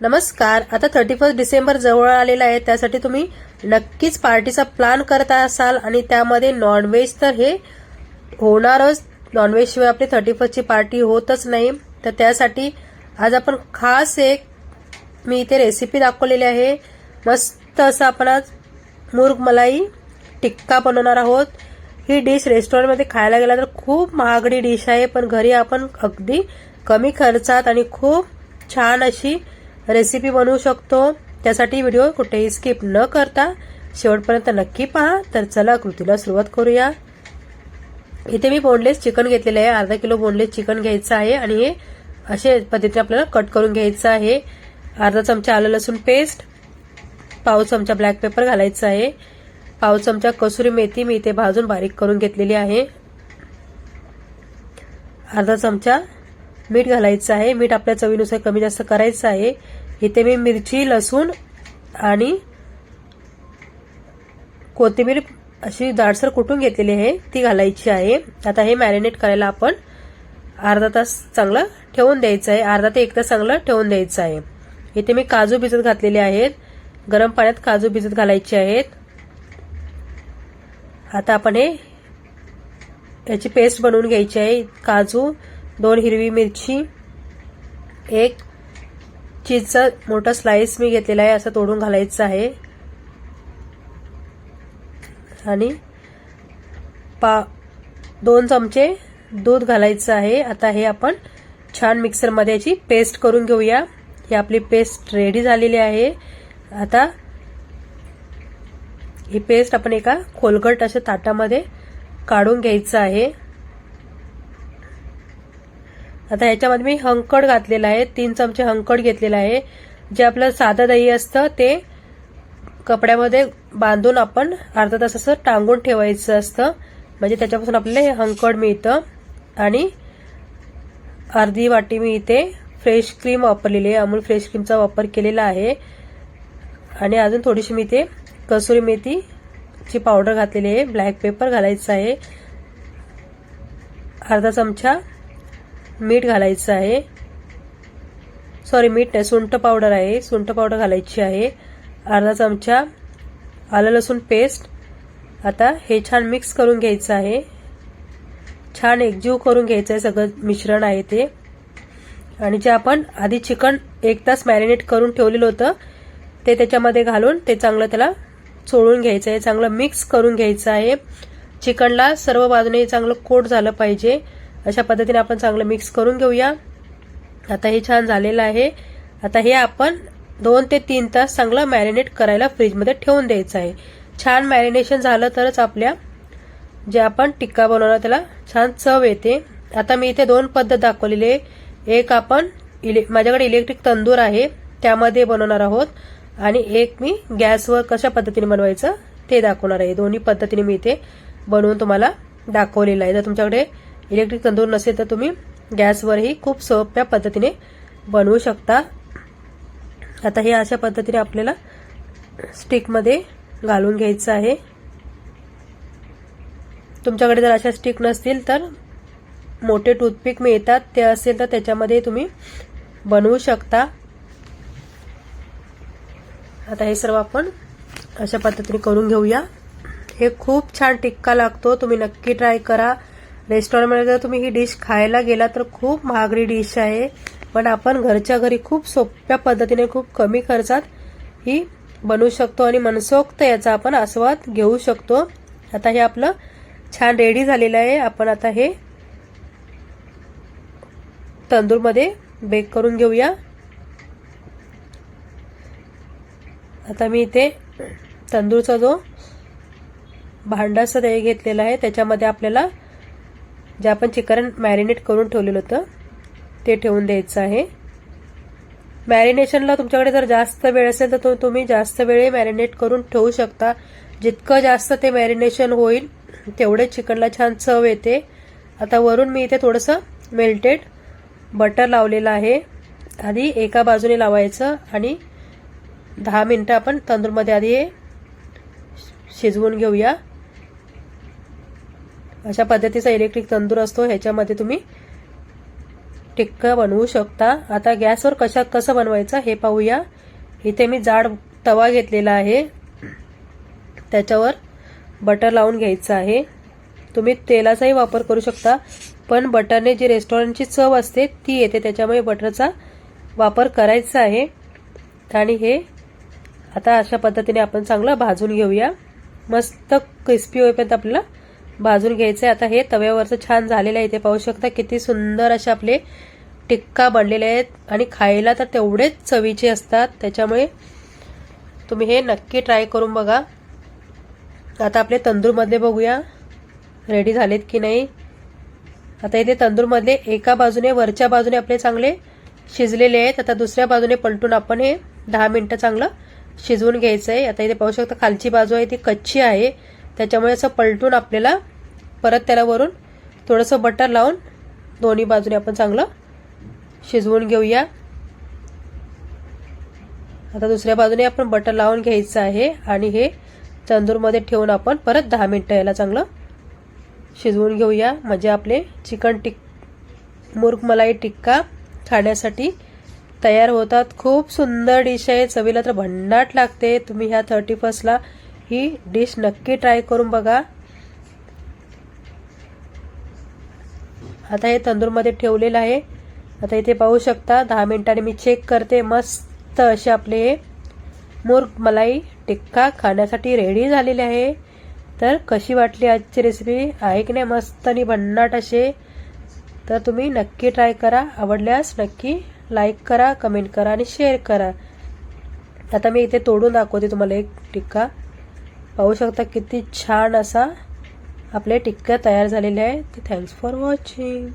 नमस्कार आता thirty first December जवळ आलेला आहे त्यासाठी तुम्ही नक्कीच पार्टीचा प्लॅन करत असाल आणि त्यामध्ये नॉनव्हेज तर हे होणारच. नॉनव्हेजशिवाय आपली थर्टी फर्स्टची पार्टी होतच नाही. तर त्यासाठी आज आपण खास एक मी इथे रेसिपी दाखवलेली आहे. मस्त असं आपण आज मुर्ग मलाई टिक्का बनवणार आहोत. ही डिश रेस्टॉरंटमध्ये खायला गेला तर खूप महागडी डिश आहे पण घरी आपण अगदी कमी खर्चात आणि खूप छान अशी रेसिपी बनवू शकतो. त्यासाठी व्हिडिओ कुठेही स्किप न करता शेवटपर्यंत नक्की पहा. तर चला कृतीला सुरुवात करूया. इथे मी बोनलेस चिकन घेतलेलं आहे. अर्धा किलो बोनलेस चिकन घ्यायचं आहे आणि हे असे पद्धतीने आपल्याला कट करून घ्यायचं आहे. अर्धा चमचा आलं लसूण पेस्ट पाव चमचा ब्लॅक पेपर घालायचा आहे. पाव चमचा कसुरी मेथी मी इथे भाजून बारीक करून घेतलेली आहे. अर्धा चमचा मीठ घालायचं आहे. मीठ आपल्या चवीनुसार कमी जास्त करायचं आहे. इथे मी मिरची लसूण आणि कोथिंबीर अशी जाडसर कुटून घेतलेली आहे. ती घालायची आहे. आता हे मॅरिनेट करायला आपण अर्धा तास चांगलं ठेवून द्यायचं आहे. अर्धा ते एक तास चांगलं ठेवून द्यायचं आहे. इथे मी काजू भिजत घातलेले आहेत. गरम पाण्यात काजू भिजत घालायचे आहेत. आता आपण हे याची पेस्ट बनवून घ्यायची आहे. काजू दोन हिरवी मिरची एक चीजचा मोठा स्लाइस मी घेतलेला आहे असं तोडून घालायचं आहे. आणि पा दोन चमचे दूध घालायचं आहे. आता हे आपण छान मिक्सरमध्ये याची पेस्ट करून घेऊया. ही आपली पेस्ट रेडी झालेली आहे. आता ही पेस्ट आपण एका खोलगट अशा ताटामध्ये काढून घ्यायचं आहे. आता ह्याच्यामध्ये मी हंकड घातलेला आहे. तीन चमचे हंकड घेतलेला आहे. जे आपलं साधं दही असतं ते कपड्यामध्ये बांधून आपण अर्धा तास असं टांगून ठेवायचं असतं. म्हणजे त्याच्यापासून आपल्याला हे हंकड मिळतं. आणि अर्धी वाटी मी इथे फ्रेश क्रीम वापरलेली आहे. अमूल फ्रेश क्रीमचा वापर केलेला आहे. आणि अजून थोडीशी मी इथे कसुरी मेथीची पावडर घातलेली आहे. ब्लॅक पेपर घालायचं आहे. अर्धा चमचा मीठ घालायचं आहे. सॉरी मीठ नाही सुंठ पावडर आहे. सुंठ पावडर घालायची आहे. अर्धा चमचा आलं लसूण पेस्ट आता हे छान मिक्स करून घ्यायचं आहे. छान एकजीव करून घ्यायचं आहे सगळं मिश्रण आहे ते. आणि जे आपण आधी चिकन एक तास मॅरिनेट करून ठेवलेलं होतं ते त्याच्यामध्ये घालून ते चांगलं त्याला चोळून घ्यायचं आहे. चांगलं मिक्स करून घ्यायचं आहे. चिकनला सर्व बाजूने चांगलं कोट झालं पाहिजे. अशा पद्धतीने आपण चांगलं मिक्स करून घेऊया. आता हे छान झालेलं आहे. आता हे आपण दोन ते तीन तास चांगलं मॅरिनेट करायला फ्रीजमध्ये ठेवून द्यायचं आहे. छान मॅरिनेशन झालं तरच आपल्या जे आपण टिक्का बनवणार त्याला छान चव येते. आता मी इथे दोन पद्धत दाखवलेली आहे. एक आपण इले माझ्याकडे इलेक्ट्रिक तंदूर आहे त्यामध्ये बनवणार आहोत. आणि एक मी गॅसवर कशा पद्धतीने बनवायचं ते दाखवणार आहे. दोन्ही पद्धतीने मी इथे बनवून तुम्हाला दाखवलेलं आहे. जर तुमच्याकडे इलेक्ट्रिक तंदूर नसेल तर तुम्ही गॅसवरही खूप सोप्या पद्धतीने बनवू शकता. आता हे अशा पद्धतीने आपल्याला स्टिकमध्ये घालून घ्यायचं आहे. तुमच्याकडे जर अशा स्टिक नसतील तर मोठे टूथपिक मिळतात. ते असेल तर त्याच्यामध्ये तुम्ही बनवू शकता. आता हे सर्व आपण अशा पद्धतीने करून घेऊया. हे खूप छान टिक्का लागतो. तुम्ही नक्की ट्राय करा. रेस्टॉरंटमध्ये जर तुम्ही ही डिश खायला गेला तर खूप महागडी डिश आहे. पण आपण घरच्या घरी खूप सोप्या पद्धतीने खूप कमी खर्चात ही बनवू शकतो आणि मनसोक्त याचा आपण आस्वाद घेऊ शकतो. आता हे आपलं छान रेडी झालेलं आहे. आपण आता हे तंदूरमध्ये बेक करून घेऊया. आता मी इथे तंदूरचा जो भांडाचा दही घेतलेला आहे त्याच्यामध्ये आपल्याला जे आपण चिकन मॅरिनेट करून ठेवलेलं होतं ते ठेवून द्यायचं आहे. मॅरिनेशनला तुमच्याकडे जर जास्त वेळ असेल तर तुम्ही जास्त वेळ मॅरिनेट करून ठेवू शकता. जितकं जास्त ते मॅरिनेशन होईल तेवढे चिकनला छान चव येते. आता वरून मी इथे थोडंसं मेल्टेड बटर लावलेलं आहे. आधी एका बाजूने लावायचं आणि दहा मिनटं आपण तंदूरमध्ये आधी हे शिजवून घेऊया. अशा पद्धतीचा इलेक्ट्रिक तंदूर असतो ह्याच्यामध्ये तुम्ही टिक्का बनवू शकता. आता गॅसवर कशा कसं बनवायचं हे पाहूया. इथे मी जाड तवा घेतलेला आहे. त्याच्यावर बटर लावून घ्यायचं आहे. तुम्ही तेलाचाही वापर करू शकता पण बटरने जी रेस्टॉरंटची चव असते ती येते. त्याच्यामुळे बटरचा वापर करायचा आहे. आणि हे आता अशा पद्धतीने आपण चांगलं भाजून घेऊया. मस्त क्रिस्पी होईपर्यंत आपल्याला भाजून घ्यायचं आहे आता हे तव्यावरचं छान झालेलं आहे. इथे पाहू शकता किती सुंदर असे आपले टिक्का बनलेले आहेत. आणि खायला तर तेवढेच चवीचे असतात. त्याच्यामुळे तुम्ही हे नक्की ट्राय करून बघा. आता आपले तंदूरमधले बघूया. रेडी झालेत की नाही? आता इथे तंदूरमधले एका बाजूने वरच्या बाजूने आपले चांगले शिजलेले आहेत. आता दुसऱ्या बाजूने पलटून आपण हे दहा मिनटं चांगलं शिजवून घ्यायचं आहे आता इथे पाहू शकता खालची बाजू आहे ती कच्ची आहे. त्याच्यामुळे असं पलटून आपल्याला परत त्याला वरून थोडंसं बटर लावून दोन्ही बाजूने आपण चांगलं शिजवून घेऊया. आता दुसऱ्या बाजूने आपण बटर लावून घ्यायचं आहे आणि हे तंदूरमध्ये ठेवून आपण परत दहा मिनटं याला चांगलं शिजवून घेऊया. म्हणजे आपले चिकन टिक मुर्ग मलाई टिक्का खाण्यासाठी तयार होतात. खूप सुंदर डिश आहे. चवीला तर भन्नाट लागते. तुम्ही ह्या थर्टी फर्स्टला ही डिश नक्की ट्राय करून बघा. आता हे तंदूरमध्ये ठेवलेलं आहे. आता इथे पाहू शकता दहा मिनिटांनी मी चेक करते. मस्त असे आपले हे मुर्ग मलाई टिक्का खाण्यासाठी रेडी झालेले आहे. तर कशी वाटली आजची रेसिपी आहे की नाही? मस्त आणि भन्नाट असे. तर तुम्ही नक्की ट्राय करा. आवडल्यास नक्की लाईक करा कमेंट करा आणि शेअर करा. आता मी इथे तोडून दाखवते तुम्हाला एक टिक्का. पाहू शकता किती छान असा आपले टिक्का तयार झालेले आहे. Thanks for watching